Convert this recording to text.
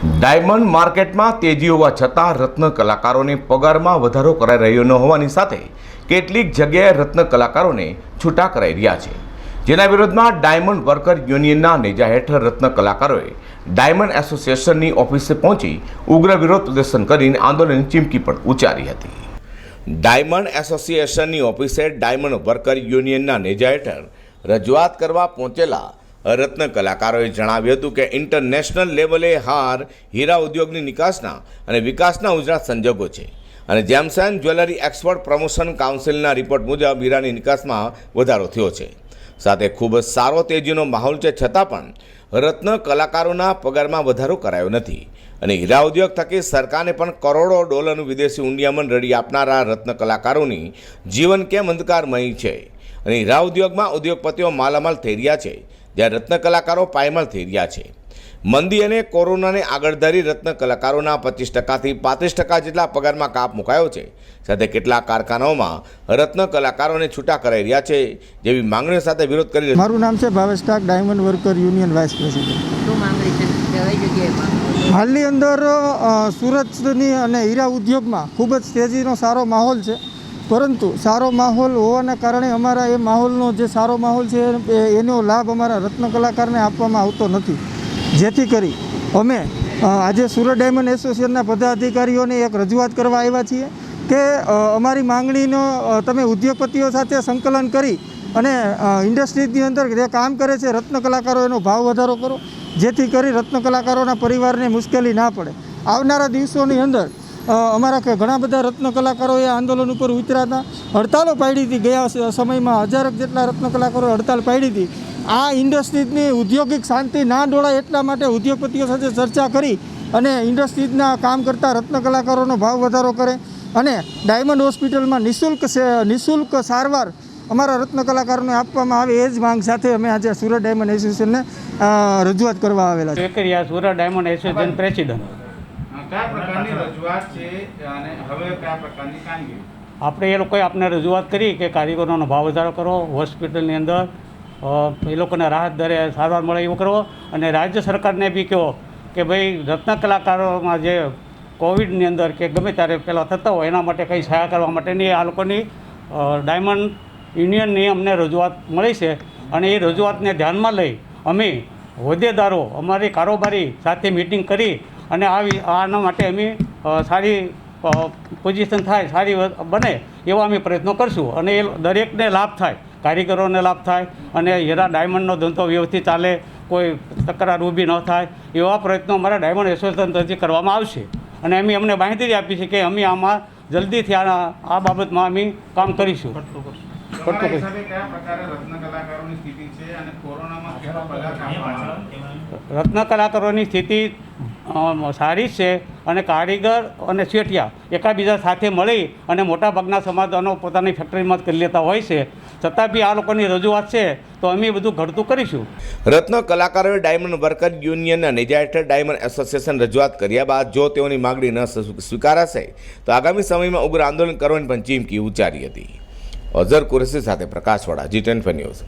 Diamond માર્કેટમાં તેજી હોવા છતાં રત્ન કલાકારોને પગારમાં વધારો કરાઈ રહ્યો ન હોવાની સાથે કેટલીક જગ્યાએ રત્ન કલાકારોને છૂટા કરાઈ રહ્યા છે. જેના વિરોધમાં ડાયમંડ વર્કર યુનિયનના નેજા હેઠળ રત્ન કલાકારોએ ડાયમંડ એસોસિએશનની ઓફિસે પહોંચી ઉગ્ર વિરોધ પ્રદર્શન કરીને આંદોલનની ચીમકી પણ ઉચ્ચારી હતી. ડાયમંડ એસોસિએશનની ઓફિસે ડાયમંડ વર્કર યુનિયનના નેજા હેઠળ રજૂઆત કરવા પહોંચેલા રત્ન કલાકારોએ જણાવ્યું હતું કે ઇન્ટરનેશનલ લેવલે હાર હીરા ઉદ્યોગની નિકાસના અને વિકાસના ઉજળા સંજોગો છે. અને gems and jewellery export promotion કાઉન્સિલના report મુજબ હીરાની નિકાસમાં વધારો થયો છે. સાથે ખૂબ જ સારો તેજીનો માહોલ છે છતાં પણ રત્ન કલાકારોના પગારમાં વધારો કરાયો નથી. અને હીરા ઉદ્યોગ થકી સરકારને પણ કરોડો ડોલરનું વિદેશી ઉંડિયામણ રડી આપનારા રત્ન કલાકારોની જીવન કેમ અંધકારમય છે? અને હીરા ઉદ્યોગમાં ઉદ્યોગપતિઓ માલામાલ થઈ રહ્યા છે જ્યાં રત્ન કલાકારો પાયમાલ થઈ રહ્યા છે. મંદી અને કોરોનાને આગળ ધરી રત્ન કલાકારોના પચીસ ટકાથી પાંત્રીસ ટકા જેટલા પગારમાં કાપ મુકાયો છે સાથે કેટલાક કારખાનાઓમાં રત્ન કલાકારોને છૂટા કરાઈ રહ્યા છે જેવી માંગણીઓ સાથે વિરોધ કરી મારું નામ છે Bhavesh Tak diamond worker union vice president. હાલની અંદર સુરતની અને હીરા ઉદ્યોગમાં ખૂબ જ તેજીનો સારો માહોલ છે. પરંતુ સારો માહોલ હોવાના કારણે અમારા એ માહોલનો જે સારો માહોલ છે એનો લાભ અમારા રત્ન કલાકારને આપવામાં આવતો નથી. જેથી કરી અમે આજે સુરત ડાયમંડ એસોસિએશનના પદાધિકારીઓને એક રજૂઆત કરવા આવ્યા છીએ કે અમારી માંગણીનો તમે ઉદ્યોગપતિઓ સાથે સંકલન કરી અને ઇન્ડસ્ટ્રીની અંદર જે કામ કરે છે રત્ન કલાકારો એનો ભાવ વધારો કરો. જેથી કરી રત્ન કલાકારોના પરિવારને મુશ્કેલી ના પડે. આવનારા દિવસોની અંદર અમારા કે ઘણા બધા રત્ન કલાકારોએ આંદોલન ઉપર ઉતર્યા હતા. હડતાલો પાડી હતી. ગયા સમયમાં હજારક જેટલા રત્ન કલાકારોએ હડતાલ પાડી હતી. આ ઇન્ડસ્ટ્રીઝની ઉદ્યોગિક શાંતિ ના ડોળાય એટલા માટે ઉદ્યોગપતિઓ સાથે ચર્ચા કરી અને ઇન્ડસ્ટ્રીઝના કામ કરતા રત્ન કલાકારોનો ભાવ વધારો કરે અને ડાયમંડ હોસ્પિટલમાં નિઃશુલ્ક નિઃશુલ્ક સારવાર અમારા રત્ન કલાકારોને આપવામાં આવે એ જ માંગ સાથે અમે આજે સુરત ડાયમંડ એસોસિએશનને રજૂઆત કરવા આવેલા છે સુરત ડાયમંડ એસોસિએશન પ્રેસિડન્ટ. આપણે એ લોકોએ આપને રજૂઆત કરી કે કારીગરોનો ભાવ વધારો કરો હોસ્પિટલની અંદર એ લોકોને રાહત દરે સારવાર મળે એવું કરવો અને રાજ્ય સરકારને બી કહો કે ભાઈ, રત્ન કલાકારોમાં જે કોવિડની અંદર કે ગમે ત્યારે પહેલાં થતા હોય, એના માટે કંઈ સહાય કરવા માટેની આ લોકોની ડાયમંડ યુનિયનની અમને રજૂઆત મળી છે અને એ રજૂઆતને ધ્યાનમાં લઈ અમે હોદ્દેદારો, અમારી કારોબારી સાથે મિટિંગ કરી અને આવી આના માટે અમે સારી પોઝિશન થાય સારી બને એવા અમે પ્રયત્નો કરશું. અને એ દરેકને લાભ થાય કારીગરોને લાભ થાય અને હીરા ડાયમંડનો ધંધો વ્યવસ્થિત ચાલે કોઈ તકરાર ઊભી ન થાય એવા પ્રયત્નો અમારા ડાયમંડ એસોસિએશન તરફથી કરવામાં આવશે. અને અમે અમને માહિતી આપી છે કે અમે આમાં જલ્દીથી આ આ બાબતમાં અમે કામ કરીશું. રત્ન કલાકારોની સ્થિતિ સારી છે અને કારીગર અને શેઠિયા એકાબીજા સાથે મળી અને મોટાભાગના સમાધાનો પોતાની ફેક્ટરીમાં કરી લેતા હોય છે. છતાં બી આ લોકોની રજૂઆત છે તો અમે બધું ઘડતું કરીશું. રત્ન કલાકારોએ ડાયમંડ વર્કર યુનિયન અને હેઠળ ડાયમંડ એસોસિએશન રજૂઆત કર્યા બાદ જો તેઓની માગણી ન સ્વીકારાશે, તો આગામી સમયમાં ઉગ્ર આંદોલન કરવાની પણ ચીમકી ઉચ્ચારી હતી. અઝર કુરેશી સાથે પ્રકાશવાળા જી ટેન ન્યૂઝ